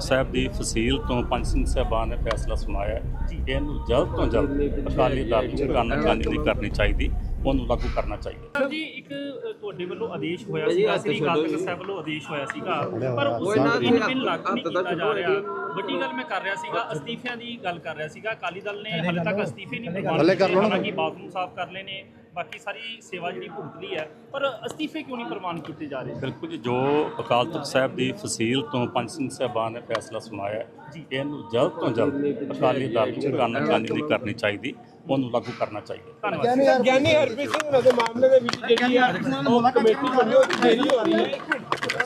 ਸਾਹਿਬ ਦੀ ਫਸੀਲ ਤੋਂ ਪੰਜ ਸਿੰਘ ਸਾਹਿਬਾਨ ਨੇ ਫੈਸਲਾ ਸੁਣਾਇਆ ਹੈ ਕਿ ਇਹਨੂੰ ਜਲਦ ਤੋਂ ਜਲਦ ਅਕਾਲੀ ਦਲ ਨੂੰ ਕਾਨਾਕਾਨੀ ਨਹੀਂ ਕਰਨੀ ਚਾਹੀਦੀ ਉਹਨੂੰ ਲਾਗੂ ਕਰਨਾ ਚਾਹੀਦਾ। ਸਰ ਜੀ ਇੱਕ ਤੁਹਾਡੇ ਵੱਲੋਂ ਆਦੇਸ਼ ਹੋਇਆ ਸੀਗਾ ਸ੍ਰੀ ਅਕਾਲ ਤਖਤ ਸਾਹਿਬ ਵੱਲੋਂ ਆਦੇਸ਼ ਹੋਇਆ ਸੀਗਾ। ਪਰ ਉਸ ਨੂੰ ਇਨ ਬਿਨ ਲਾਗੂ ਨਹੀਂ ਕੀਤਾ ਜਾ ਰਿਹਾ। ਵੱਡੀ ਗੱਲ ਮੈਂ ਕਰ ਰਿਹਾ ਸੀਗਾ ਅਸਤੀਫਿਆਂ ਦੀ ਗੱਲ ਕਰ ਰਿਹਾ ਸੀਗਾ। ਅਕਾਲੀ ਦਲ ਨੇ ਹਾਲੇ ਤੱਕ ਅਸਤੀਫੇ ਨਹੀਂ ਪ੍ਰਵਾਨ ਕੀਤੇ ਹਾਲਾਂਕਿ ਬਾਥਰੂਮ ਸਾਫ਼ ਕਰ ਲਏ ਨੇ। ਬਾਕੀ ਸਾਰੀ ਸੇਵਾ ਜਿਹੜੀ ਭੁਗਤ ਲਈ ਹੈ ਪਰ ਅਸਤੀਫੇ ਕਿਉਂ ਨਹੀਂ ਪ੍ਰਵਾਨ ਕੀਤੇ ਜਾ ਰਹੇ? ਬਿਲਕੁਲ ਜੀ ਜੋ ਅਕਾਲ ਤਖਤ ਸਾਹਿਬ ਦੀ ਫਸੀਲ ਤੋਂ ਪੰਜ ਸਿੰਘ ਸਾਹਿਬਾਨ ਨੇ ਫੈਸਲਾ ਸੁਣਾਇਆ ਹੈ ਕਿ ਇਹਨੂੰ ਜਲਦ ਤੋਂ ਜਲਦ ਅਕਾਲੀ ਦਲ ਨੂੰ ਕਾਨਾਕਾਨੀ ਨਹੀਂ ਕਰਨੀ ਚਾਹੀਦੀ ਉਹਨੂੰ ਲਾਗੂ ਕਰਨਾ ਚਾਹੀਦਾ। ਧੰਨਵਾਦ। ਗਿਆਨੀ ਹਰਪ੍ਰੀਤ ਸਿੰਘ ਦੇ ਮਾਮਲੇ ਦੇ ਵਿੱਚ ਜਿਹੜੀ ਆ ਉਹ ਕਮੇਟੀ ਬਣੀ ਉਹ ਹੋ ਰਹੀ ਹੈ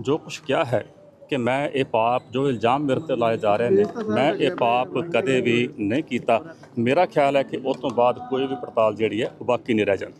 ਜੋ ਕੁਝ ਕਿਹਾ ਹੈ ਕਿ ਮੈਂ ਇਹ ਪਾਪ ਜੋ ਇਲਜ਼ਾਮ ਮੇਰੇ ਤੇ ਲਾਏ ਜਾ ਰਹੇ ਨੇ, ਮੈਂ ਇਹ ਪਾਪ ਕਦੇ ਵੀ ਨਹੀਂ ਕੀਤਾ। ਮੇਰਾ ਖਿਆਲ ਹੈ ਕਿ ਉਸ ਤੋਂ ਬਾਅਦ ਕੋਈ ਵੀ ਪੜਤਾਲ ਜਿਹੜੀ ਹੈ ਉਹ ਬਾਕੀ ਨਹੀਂ ਰਹਿ ਜਾਂਦੀ।